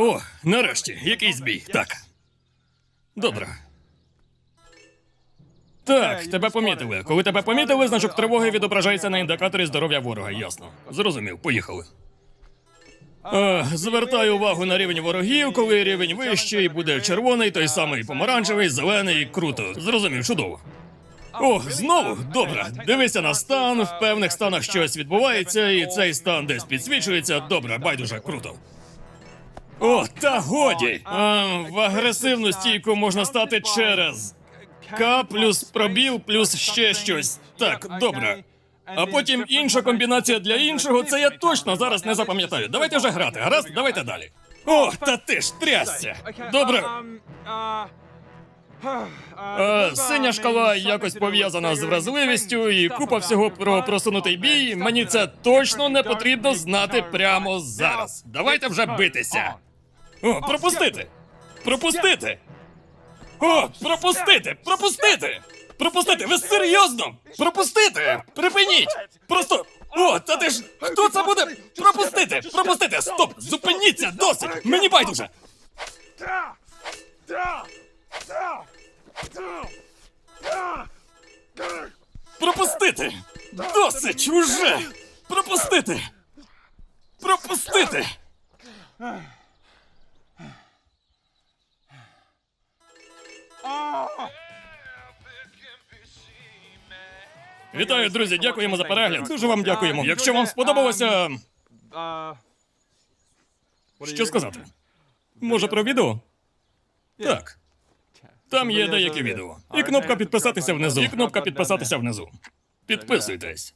О, нарешті, якийсь бій. Так. Добре. Так, тебе помітили. Коли тебе помітили, значок тривоги відображається на індикаторі здоров'я ворога. Ясно. Зрозумів, поїхали. Е, звертаю увагу на рівень ворогів, коли рівень вищий, буде червоний, той самий помаранчевий, зелений, круто. Зрозумів, чудово. О, знову? Добре. Дивися на стан, в певних станах щось відбувається, і цей стан десь підсвічується. Добре, байдуже, круто. О, та годі! А, в агресивну стійку можна стати через К плюс пробіл плюс ще щось. Так, добре. А потім інша комбінація для іншого, це я точно зараз не запам'ятаю. Давайте вже грати, гаразд? Давайте далі. О, та ти ж трясся! Добре. Е, синя шкала якось пов'язана з вразливістю і купа всього про просунутий бій. Мені це точно не потрібно знати прямо зараз. Давайте вже битися. О, пропустити! Пропустити! О, пропустити! Пропустити! Пропустити! Ви серйозно? Пропустити! Припиніть! Просто. О, та ти ж. Хто це буде? Пропустити! Пропустити! Стоп! Зупиніться! Досить! Мені байдуже! Пропустити! Досить уже! Пропустити! Пропустити! Вітаю, друзі! Дякуємо за перегляд. Дуже вам дякуємо. Якщо вам сподобалося, що сказати? Може про відео? Так. Там є деякі відео. І кнопка підписатися внизу. І кнопка підписатися внизу. Підписуйтесь.